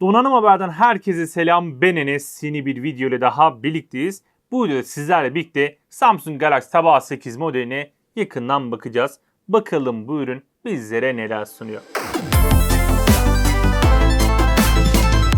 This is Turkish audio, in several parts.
Donanım Haber'den herkese selam. Ben Enes. Yeni bir video ile daha birlikteyiz. Bu videoda sizlerle birlikte Samsung Galaxy Tab A8 modeline yakından bakacağız. Bakalım bu ürün bizlere neler sunuyor.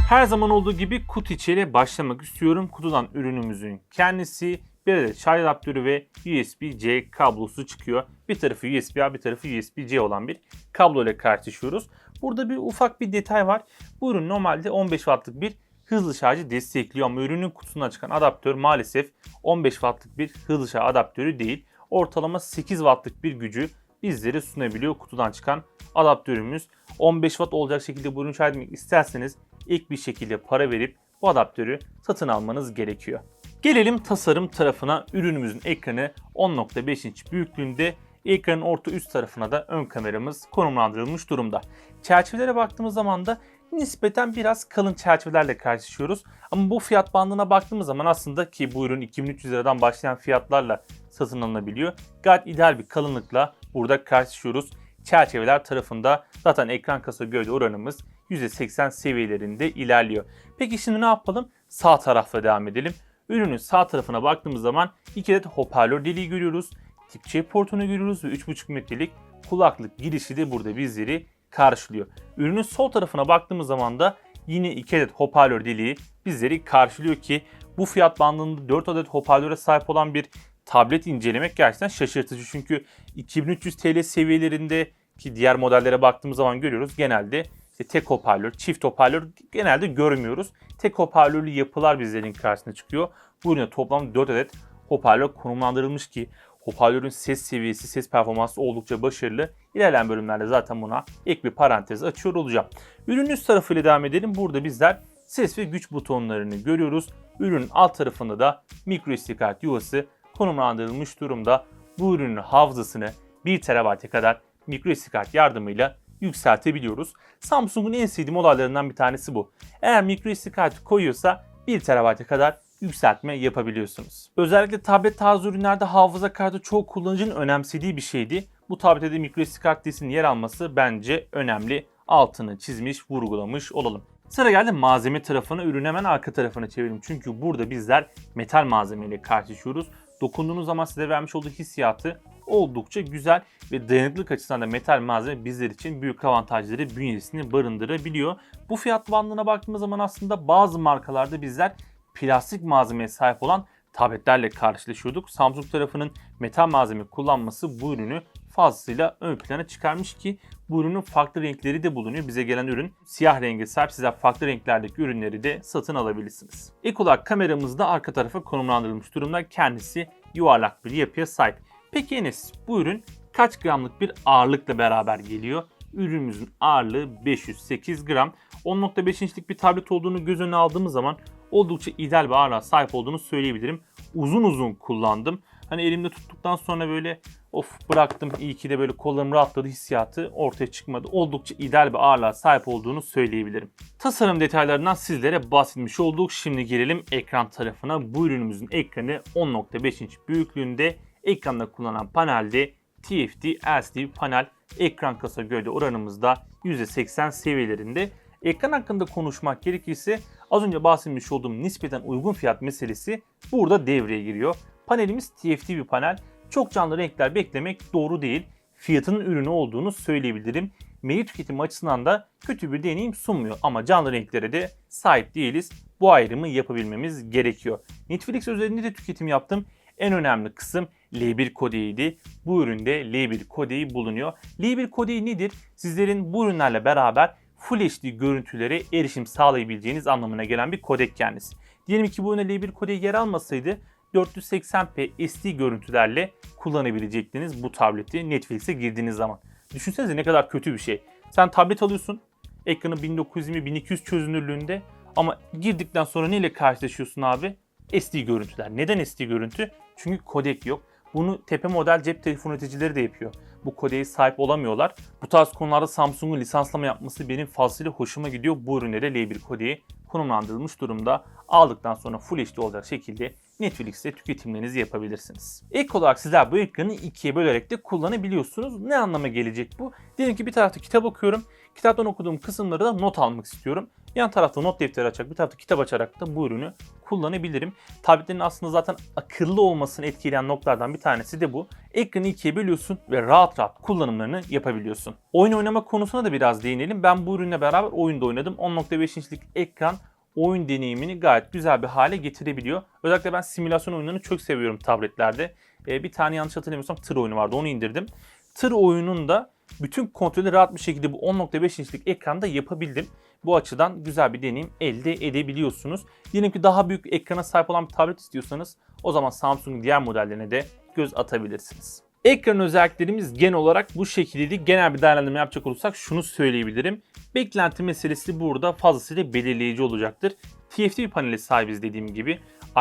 Her zaman olduğu gibi kutu içeriğe başlamak istiyorum. Kutudan ürünümüzün kendisi, bir adet şarj adaptörü ve USB-C kablosu çıkıyor. Bir tarafı USB-A bir tarafı USB-C olan bir kablo ile karşılaşıyoruz. Burada bir ufak bir detay var. Bu ürün normalde 15 wattlık bir hızlı şarjı destekliyor ama ürünün kutusundan çıkan adaptör maalesef 15 wattlık bir hızlı şarj adaptörü değil. Ortalama 8 wattlık bir gücü bizlere sunabiliyor kutudan çıkan adaptörümüz. 15 watt olacak şekilde bu ürünü şarj etmek isterseniz ilk bir şekilde para verip bu adaptörü satın almanız gerekiyor. Gelelim tasarım tarafına. Ürünümüzün ekranı 10.5 inç büyüklüğünde. Ekranın orta üst tarafına da ön kameramız konumlandırılmış durumda. Çerçevelere baktığımız zaman da nispeten biraz kalın çerçevelerle karşılaşıyoruz. Ama bu fiyat bandına baktığımız zaman aslında ki bu ürün 2300 liradan başlayan fiyatlarla satın alınabiliyor. Gayet ideal bir kalınlıkla burada karşılaşıyoruz. Çerçeveler tarafında zaten ekran kasa gövde oranımız %80 seviyelerinde ilerliyor. Peki şimdi ne yapalım? Sağ tarafla devam edelim. Ürünün sağ tarafına baktığımız zaman iki adet hoparlör deliği görüyoruz. Tip C portunu görüyoruz ve 3.5 metrelik kulaklık girişi de burada bizleri karşılıyor. Ürünün sol tarafına baktığımız zaman da yine iki adet hoparlör deliği bizleri karşılıyor ki bu fiyat bandında 4 adet hoparlöre sahip olan bir tablet incelemek gerçekten şaşırtıcı. Çünkü 2300 TL seviyelerinde ki diğer modellere baktığımız zaman görüyoruz genelde işte tek hoparlör, çift hoparlör genelde görmüyoruz. Tek hoparlörlü yapılar bizlerin karşısına çıkıyor. Bu ürüne toplam 4 adet hoparlör konumlandırılmış ki hoparlörün ses seviyesi, ses performansı oldukça başarılı. İlerleyen bölümlerde zaten buna ek bir parantez açıyor olacağım. Ürünün üst tarafıyla devam edelim. Burada bizler ses ve güç butonlarını görüyoruz. Ürünün alt tarafında da microSD kart yuvası konumlandırılmış durumda. Bu ürünün hafızasını 1 TB'e kadar microSD kart yardımıyla yükseltebiliyoruz. Samsung'un en sevdiğim olaylarından bir tanesi bu. Eğer microSD kartı koyuyorsa 1 TB'e kadar yükseltme yapabiliyorsunuz. Özellikle tablet tarzı ürünlerde hafıza kartı çoğu kullanıcının önemsediği bir şeydi. Bu tablette de microSD kart dizisinin yer alması bence önemli. Altını çizmiş, vurgulamış olalım. Sıra geldi malzeme tarafına, ürün hemen arka tarafına çevirelim. Çünkü burada bizler metal malzemeyle karşılaşıyoruz. Dokunduğunuz zaman size vermiş olduğu hissiyatı oldukça güzel ve dayanıklılık açısından da metal malzeme bizler için büyük avantajları bünyesini barındırabiliyor. Bu fiyat bandına baktığımız zaman aslında bazı markalarda bizler plastik malzemeye sahip olan tabletlerle karşılaşıyorduk. Samsung tarafının metal malzeme kullanması bu ürünü fazlasıyla ön plana çıkarmış ki bu ürünün farklı renkleri de bulunuyor. Bize gelen ürün siyah renge sahip. Sizler farklı renklerdeki ürünleri de satın alabilirsiniz. İlk olarak kameramız da arka tarafa konumlandırılmış durumda. Kendisi yuvarlak bir yapıya sahip. Peki Enes bu ürün kaç gramlık bir ağırlıkla beraber geliyor? Ürünümüzün ağırlığı 508 gram. 10.5 inçlik bir tablet olduğunu göz önüne aldığımız zaman oldukça ideal bir ağırlığa sahip olduğunu söyleyebilirim. Uzun uzun kullandım. Hani elimde tuttuktan sonra böyle of bıraktım iyi ki de böyle kollarım rahatladı hissiyatı ortaya çıkmadı. Oldukça ideal bir ağırlığa sahip olduğunu söyleyebilirim. Tasarım detaylarından sizlere bahsetmiş olduk. Şimdi gelelim ekran tarafına. Bu ürünümüzün ekranı 10.5 inç büyüklüğünde. Ekranda kullanılan panelde TFT LCD panel ekran kasa gövde oranımızda %80 seviyelerinde. Ekran hakkında konuşmak gerekirse az önce bahsetmiş olduğum nispeten uygun fiyat meselesi burada devreye giriyor. Panelimiz TFT bir panel. Çok canlı renkler beklemek doğru değil. Fiyatının ürünü olduğunu söyleyebilirim. Meyil tüketimi açısından da kötü bir deneyim sunmuyor ama canlı renklere de sahip değiliz. Bu ayrımı yapabilmemiz gerekiyor. Netflix özelinde de tüketim yaptım. En önemli kısım L1 kodeydi. Bu üründe L1 kodeyi bulunuyor. L1 kodeyi nedir? Sizlerin bu ürünlerle beraber Full HD görüntülere erişim sağlayabileceğiniz anlamına gelen bir kodek kendisi. Diyelim ki bu ürüne L1 kodeyi yer almasaydı 480p SD görüntülerle kullanabilecektiniz bu tableti Netflix'e girdiğiniz zaman. Düşünsenize ne kadar kötü bir şey. Sen tablet alıyorsun, ekranı 1920-1200 çözünürlüğünde ama girdikten sonra neyle karşılaşıyorsun abi? SD görüntüler. Neden SD görüntü? Çünkü kodek yok. Bunu tepe model cep telefon üreticileri de yapıyor. Bu kodeye sahip olamıyorlar. Bu tarz konularda Samsung'un lisanslama yapması benim fazlasıyla hoşuma gidiyor. Bu üründe de L1 kodeyi konumlandırılmış durumda. Aldıktan sonra Full HD olacak şekilde Netflix'te tüketimlerinizi yapabilirsiniz. İlk olarak sizler bu ekranı ikiye bölerek de kullanabiliyorsunuz. Ne anlama gelecek bu? Diyelim ki bir tarafta kitap okuyorum. Kitaptan okuduğum kısımları da not almak istiyorum. Yan tarafta not defteri açarak bir tarafta kitap açarak da bu ürünü kullanabilirim. Tabletlerin aslında zaten akıllı olmasını etkileyen noktalardan bir tanesi de bu. Ekranı ikiye bölüyorsun ve rahat rahat kullanımlarını yapabiliyorsun. Oyun oynama konusuna da biraz değinelim. Ben bu ürünle beraber oyunda oynadım. 10.5 inçlik ekran oyun deneyimini gayet güzel bir hale getirebiliyor. Özellikle ben simülasyon oyunlarını çok seviyorum tabletlerde. Ee, bir tane yanlış hatırlamıyorsam tır oyunu vardı onu indirdim. Tır oyununda bütün kontrolü rahat bir şekilde bu 10.5 inçlik ekranda yapabildim. Bu açıdan güzel bir deneyim elde edebiliyorsunuz. Diyelim ki daha büyük ekrana sahip olan bir tablet istiyorsanız o zaman Samsung'un diğer modellerine de göz atabilirsiniz. Ekran özelliklerimiz genel olarak bu şekildeydi. Genel bir değerlendirme yapacak olursak şunu söyleyebilirim. Beklenti meselesi burada fazlasıyla belirleyici olacaktır. TFT bir panele sahibiz dediğim gibi.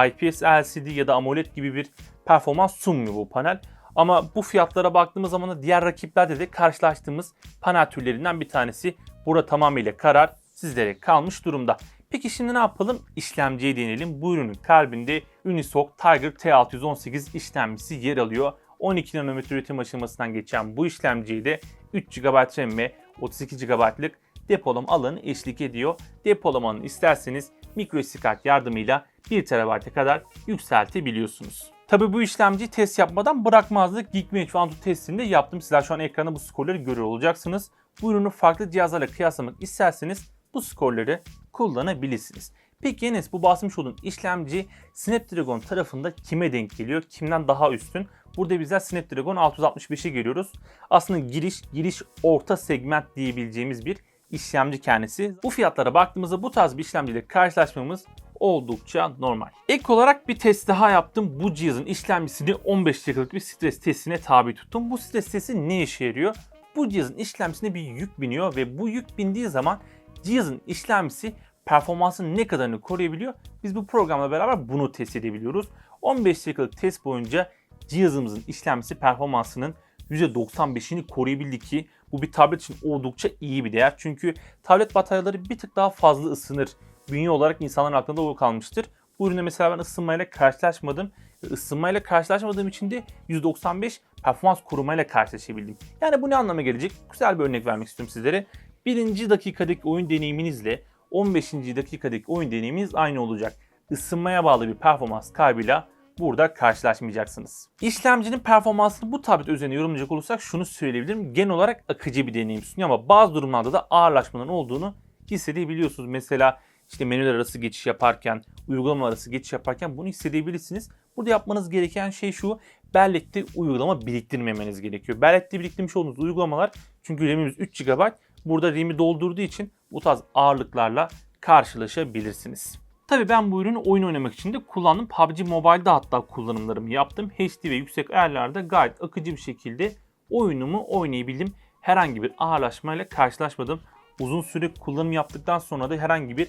IPS LCD ya da AMOLED gibi bir performans sunmuyor bu panel. Ama bu fiyatlara baktığımız zaman da diğer rakiplerde de karşılaştığımız panel türlerinden bir tanesi. Burada tamamıyla karar sizlere kalmış durumda. Peki şimdi ne yapalım? İşlemciye değinelim. Bu ürünün kalbinde Unisoc Tiger T618 işlemcisi yer alıyor. 12 nanometre üretim aşamasından geçen bu işlemciyi de 3 GB RAM ve 32 GB'lık depolama alanı eşlik ediyor. Depolamanı isterseniz microSD kart yardımıyla 1 TB'e kadar yükseltebiliyorsunuz. Tabi bu işlemciyi test yapmadan bırakmazdık. Geekbench ve Antutu testini de yaptım. Sizler şu an ekranda bu skorları görüyor olacaksınız. Bu ürünü farklı cihazlarla kıyaslamak isterseniz bu skorları kullanabilirsiniz. Peki Enes bu bahsetmiş olduğum işlemci Snapdragon tarafında kime denk geliyor? Kimden daha üstün? Burada bizler Snapdragon 665'e geliyoruz. Aslında giriş, giriş orta segment diyebileceğimiz bir işlemci kendisi. Bu fiyatlara baktığımızda bu tarz bir işlemciyle karşılaşmamız oldukça normal. Ek olarak bir test daha yaptım. Bu cihazın işlemcisini 15 dakikalık bir stres testine tabi tuttum. Bu stres testi ne işe yarıyor? Bu cihazın işlemcisine bir yük biniyor ve bu yük bindiği zaman cihazın işlemcisi performansının ne kadarını koruyabiliyor? Biz bu programla beraber bunu test edebiliyoruz. 15 dakikalık test boyunca cihazımızın işlemcisi performansının %95'ini koruyabildi ki bu bir tablet için oldukça iyi bir değer. Çünkü tablet bataryaları bir tık daha fazla ısınır. Bünye olarak insanların aklında o kalmıştır. Bu üründe mesela ben ısınmayla karşılaşmadım. Isınmayla karşılaşmadığım için de 195 performans korumayla karşılaşabildim. Yani bu ne anlama gelecek? Güzel bir örnek vermek istiyorum sizlere. Birinci dakikadaki oyun deneyiminizle 15. dakikadaki oyun deneyiminiz aynı olacak. Isınmaya bağlı bir performans kaybıyla burada karşılaşmayacaksınız. İşlemcinin performansını bu tablet üzerine yorumlayacak olursak şunu söyleyebilirim. Genel olarak akıcı bir deneyim sunuyor ama bazı durumlarda da ağırlaşmanın olduğunu hissedebiliyorsunuz. Mesela işte menüler arası geçiş yaparken, uygulama arası geçiş yaparken bunu hissedebilirsiniz. Burada yapmanız gereken şey şu. Bellekte uygulama biriktirmemeniz gerekiyor. Bellekte biriktirmiş olduğunuz uygulamalar çünkü RAM'imiz 3 GB. Burada RAM'i doldurduğu için bu tarz ağırlıklarla karşılaşabilirsiniz. Tabi ben bu ürünü oyun oynamak için de kullandım. PUBG Mobile'da hatta kullanımlarımı yaptım. HD ve yüksek ayarlarda gayet akıcı bir şekilde oyunumu oynayabildim. Herhangi bir ağırlaşmayla karşılaşmadım. Uzun süre kullanım yaptıktan sonra da herhangi bir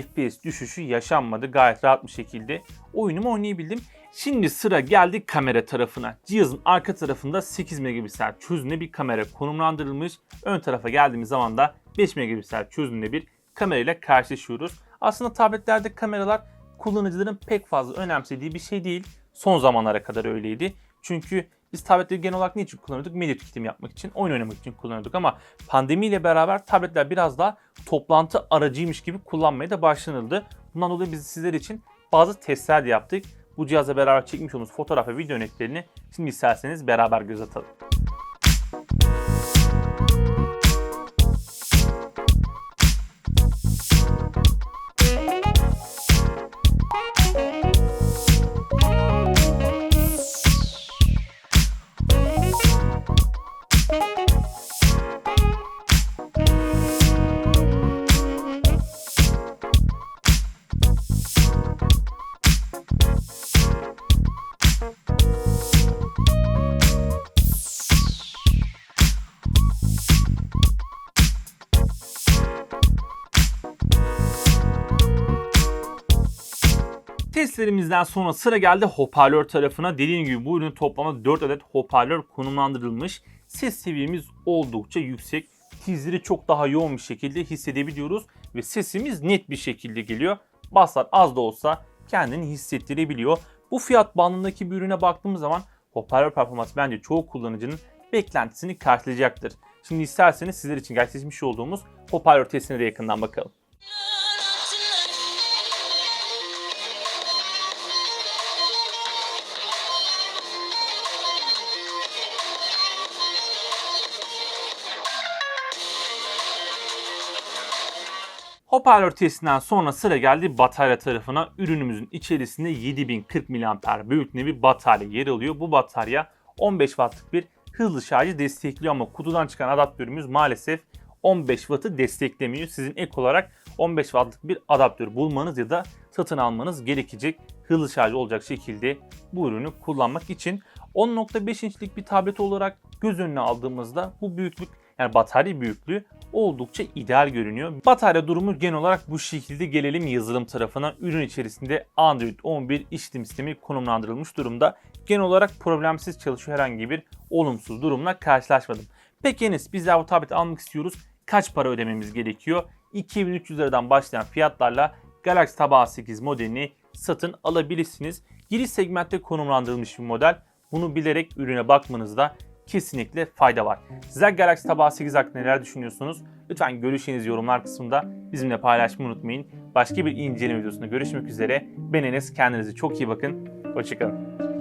FPS düşüşü yaşanmadı. Gayet rahat bir şekilde oyunumu oynayabildim. Şimdi sıra geldi kamera tarafına. Cihazın arka tarafında 8 megapiksel çözünürlüğünde bir kamera konumlandırılmış. Ön tarafa geldiğimiz zaman da 5 megapiksel çözünürlüğünde bir kamerayla karşılaşıyoruz. Aslında tabletlerde kameralar kullanıcıların pek fazla önemsediği bir şey değil. Son zamanlara kadar öyleydi. Çünkü biz tabletleri genel olarak niçin kullanıyorduk? Medya tüketimi yapmak için, oyun oynamak için kullanıyorduk ama pandemiyle beraber tabletler biraz daha toplantı aracıymış gibi kullanmaya da başlanıldı. Bundan dolayı biz sizler için bazı testler de yaptık. Bu cihazla beraber çekmiş olduğumuz fotoğraf ve video örneklerini şimdi isterseniz beraber göz atalım. Testlerimizden sonra sıra geldi hoparlör tarafına. Dediğim gibi bu ürünün toplamda 4 adet hoparlör konumlandırılmış. Ses seviyemiz oldukça yüksek. Tizleri çok daha yoğun bir şekilde hissedebiliyoruz ve sesimiz net bir şekilde geliyor. Baslar az da olsa kendini hissettirebiliyor. Bu fiyat bandındaki bir ürüne baktığımız zaman hoparlör performansı bence çoğu kullanıcının beklentisini karşılayacaktır. Şimdi isterseniz sizler için gerçekleşmiş olduğumuz hoparlör testine de yakından bakalım. Hoparlör testinden sonra sıra geldi batarya tarafına. Ürünümüzün içerisinde 7040 mAh büyüklüğünde bir batarya yer alıyor. Bu batarya 15 wattlık bir hızlı şarjı destekliyor ama kutudan çıkan adaptörümüz maalesef 15 wattı desteklemiyor. Sizin ek olarak 15 wattlık bir adaptör bulmanız ya da satın almanız gerekecek hızlı şarj olacak şekilde bu ürünü kullanmak için 10.5 inçlik bir tablet olarak göz önüne aldığımızda bu büyüklük yani batarya büyüklüğü oldukça ideal görünüyor. Batarya durumu genel olarak bu şekilde gelelim yazılım tarafına. Ürün içerisinde Android 11 işletim sistemi konumlandırılmış durumda. Genel olarak problemsiz çalışıyor herhangi bir olumsuz durumla karşılaşmadım. Peki Enes bizler bu tableti almak istiyoruz. Kaç para ödememiz gerekiyor? 2300 liradan başlayan fiyatlarla Galaxy Tab A8 modelini satın alabilirsiniz. Giriş segmentte konumlandırılmış bir model. Bunu bilerek ürüne bakmanızda kesinlikle fayda var. Sizler Galaxy Tab A8 hakkında neler düşünüyorsunuz? Lütfen görüşlerinizi yorumlar kısmında bizimle paylaşmayı unutmayın. Başka bir inceleme videosunda görüşmek üzere. Ben Enes. Kendinize çok iyi bakın. Hoşçakalın.